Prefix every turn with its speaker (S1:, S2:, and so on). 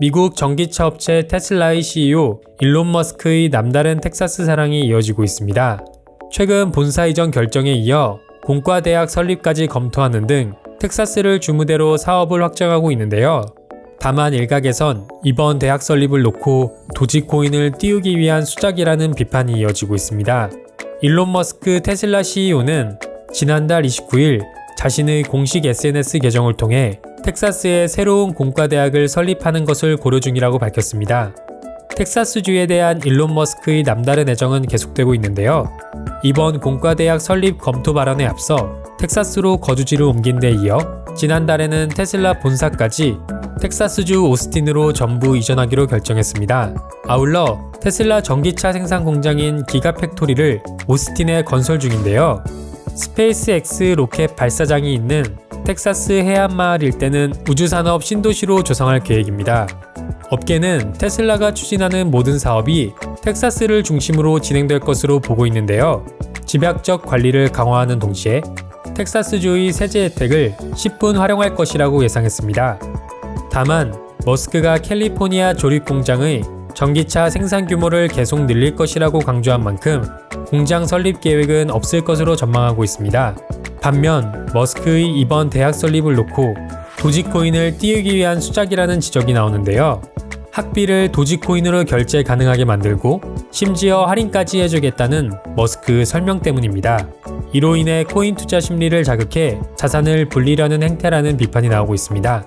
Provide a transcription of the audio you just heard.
S1: 미국 전기차 업체 테슬라의 CEO 일론 머스크의 남다른 텍사스 사랑이 이어지고 있습니다. 최근 본사 이전 결정에 이어 공과대학 설립까지 검토하는 등 텍사스를 주무대로 사업을 확장하고 있는데요. 다만 일각에선 이번 대학 설립을 놓고 도지코인을 띄우기 위한 수작이라는 비판이 이어지고 있습니다. 일론 머스크 테슬라 CEO는 지난달 29일 자신의 공식 SNS 계정을 통해 텍사스에 새로운 공과대학을 설립하는 것을 고려 중이라고 밝혔습니다. 텍사스주에 대한 일론 머스크의 남다른 애정은 계속되고 있는데요. 이번 공과대학 설립 검토 발언에 앞서 텍사스로 거주지를 옮긴 데 이어 지난달에는 테슬라 본사까지 텍사스주 오스틴으로 전부 이전하기로 결정했습니다. 아울러 테슬라 전기차 생산 공장인 기가팩토리를 오스틴에 건설 중인데요. 스페이스X 로켓 발사장이 있는 텍사스 해안마을 일대는 우주산업 신도시로 조성할 계획입니다. 업계는 테슬라가 추진하는 모든 사업이 텍사스를 중심으로 진행될 것으로 보고 있는데요. 집약적 관리를 강화하는 동시에 텍사스주의 세제 혜택을 10분 활용할 것이라고 예상했습니다. 다만 머스크가 캘리포니아 조립 공장의 전기차 생산 규모를 계속 늘릴 것이라고 강조한 만큼 공장 설립 계획은 없을 것으로 전망하고 있습니다. 반면 머스크의 이번 대학 설립을 놓고 도지코인을 띄우기 위한 수작이라는 지적이 나오는데요. 학비를 도지코인으로 결제 가능하게 만들고 심지어 할인까지 해주겠다는 머스크 설명 때문입니다. 이로 인해 코인 투자 심리를 자극해 자산을 불리려는 행태라는 비판이 나오고 있습니다.